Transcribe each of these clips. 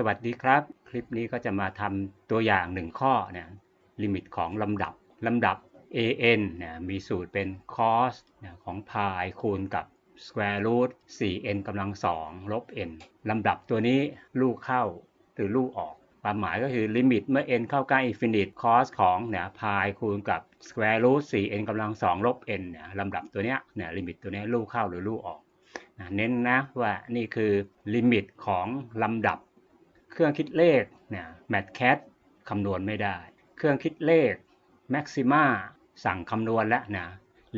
สวัสดีครับ คลิปนี้ก็จะมาทำตัวอย่างหนึ่งข้อนะลิมิตของลำดับลำดับ an นะมีสูตรเป็น cos นะของ pi คูณกับ square root 4n กำลัง2ลบ n ลำดับตัวนี้ลูกเข้าหรือลูกออก ความหมายก็คือลิมิตเมื่อ n เข้าใกล้ infinite cos ของเนี่ย pi คูณกับ square root 4n กำลัง2ลบ n เนี่ยลำดับตัวเนี้ยเนี่ยลิมิตตัวเนี้ยลูกเข้าหรือลูกออกนะเน้นนะว่านี่คือลิมิตของลำดับ เครื่องคิดเลขเนี่ย MathCAD คำนวณไม่ได้ เครื่องคิดเลข Maxima สั่งคำนวณแล้วนะ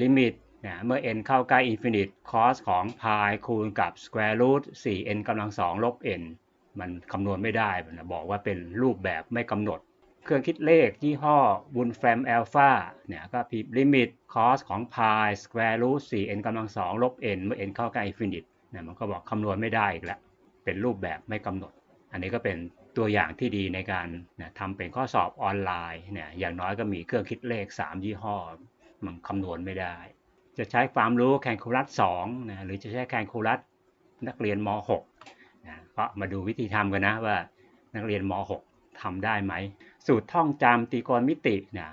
ลิมิตนะเมื่อ n เข้าใกล้ infinite cos ของ pi คูณกับ square root 4n กำลัง2ลบ n มันคำนวณไม่ได้นะบอกว่าเป็นรูปแบบไม่กำหนด เครื่องคิดเลขยี่ห้อ Wolfram Alpha เนี่ยก็พิมพ์ลิมิต cos ของ pi square root 4n กำลัง2ลบ n เมื่อ n เข้าใกล้ infinite นะมันก็บอกคำนวณไม่ได้อีกแล้ว เป็นรูปแบบไม่กำหนด อันนี้ก็เป็นตัวอย่างที่ดีในการนะทำเป็นข้อสอบออนไลน์เนี่ยอย่างน้อยก็มีเครื่องคิดเลข 3 ยี่ห้อ มันคำนวณไม่ได้ จะใช้ความรู้แคนคูลัส2นะหรือจะใช้แคนคูลัสนักเรียนม .6 นะก็มาดูวิธีทำกันนะว่านักเรียนม .6 ทำได้ไหม สูตรท่องจำตรีโกณมิตินะ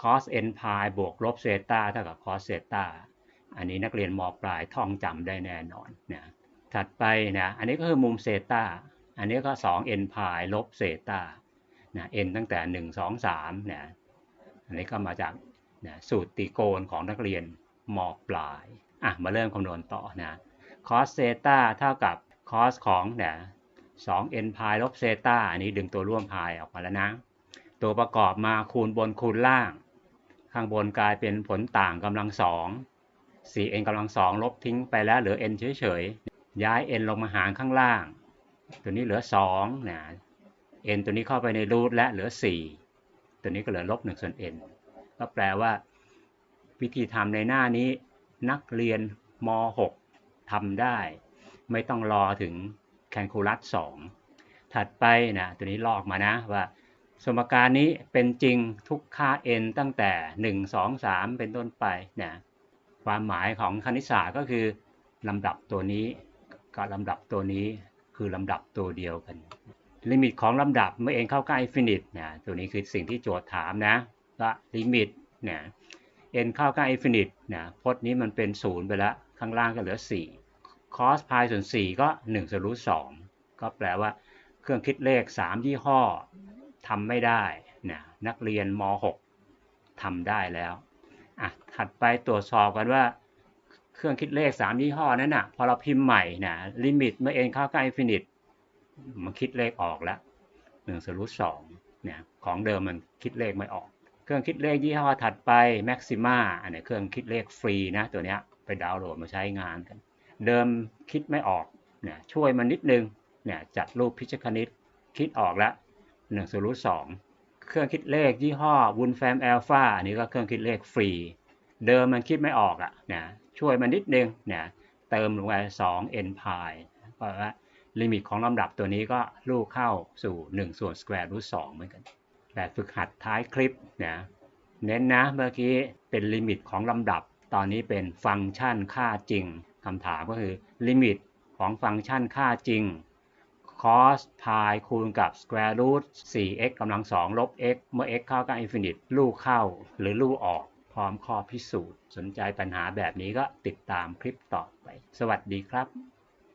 cos n pi บวกลบเซตาเท่ากับ cos เซตาอันนี้นักเรียนมปลายท่องจำได้แน่นอนนะถัดไปนะอันนี้ก็คือมุมเซตา อันนี้ก็2 n พายลบเซตานะ n ตั้งแต่ 1 2 3นะอันนี้ก็มาจากนะสูตรตรีโกณของนักเรียนมปลายอะมาเริ่มคำนวณต่อนะ cos เซตาเท่ากับ cos ของนะ2 n พายลบเซตาอันนี้ดึงตัวร่วมพายออกมาแล้วนะ ตัวประกอบมาคูณบนคูณล่าง ข้างบนกลายเป็นผลต่างกำลังสอง 4n กำลังสองลบทิ้งไปแล้วเหลือ n เฉยๆ ย้าย n ลงมาหารข้างล่าง ตัวนี้เหลือ2นะ n ตัวนี้เข้าไปในรูทและเหลือ 4 ตัวนี้ก็เหลือลบ1ส่วน n ก็แปลว่า วิธีทำในหน้านี้ นักเรียนม .6 ทำได้ ไม่ต้องรอถึงแคนคูลัส2ถัดไปนะตัวนี้ลอกมานะว่า สมการนี้เป็นจริงทุกค่า n ตั้งแต่ 1 2 3 เป็นต้นไปนะความหมายของคณิตศาสตร์ก็คือลำดับตัวนี้กับลำดับตัวนี้ คือลำดับตัวเดียวกันลิมิตของลำดับเมื่อ n เข้าใกล้ infinite นะตัวนี้คือสิ่งที่โจทย์ถามนะว่าลิมิตนะ n เข้าใกล้ infinite นะพจน์นี้มันเป็น0ไปแล้วข้างล่างก็เหลือ4 cos pi ส่วน 4 ก็1ส่วนรูท2ก็แปลว่าเครื่องคิดเลข 3 ยี่ห้อทำไม่ได้นะนักเรียนม .6 ทำได้แล้วอะถัดไปตรวจสอบกันว่า เครื่องคิดเลข3ยี่ห้อนั้นนะ่ะ พอเราพิมพ์ใหม่นะลิมิตเมื่อ n เข้าใกล้ infinite มันคิดเลขออกแล้ว1ส่วนรูท2เนี่ยของเดิมมันคิดเลขไม่ออก เครื่องคิดเลขยี่ห้อถัดไป Maxima อันนี้เครื่องคิดเลขฟรีนะตัวเนี้ยไปดาวน์โหลดมาใช้งานกัน เดิมคิดไม่ออกเนี่ยช่วยมันนิดนึงเนี่ยจัดรูปพิชคณิตคิดออกแล้ว1ส่วนรูท2เครื่องคิดเลขยี่ห้อ Wolfram Alpha อันนี้ก็เครื่องคิดเลขฟรี เดิมมันคิดไม่ออกอะนะ ช่วยมันนิดนึงเนี่ยเติมลงไป2 n pi เพราะว่าลิมิตของลำดับตัวนี้ก็ลูกเข้าสู่ 1 ส่วน square root 2เหมือนกันแบบฝึกหัดท้ายคลิปนะเน้นนะเมื่อกี้เป็นลิมิตของลำดับ ตอนนี้เป็นฟังก์ชันค่าจริงคำถามก็คือลิมิตของฟังก์ชันค่าจริง cos pi คูณกับ square root 4x กำลัง2ลบ x เมื่อ x เข้ากับ infinite ลูกเข้าหรือลูกออก พร้อมข้อพิสูจน์ สนใจปัญหาแบบนี้ก็ติดตามคลิปต่อไป สวัสดีครับ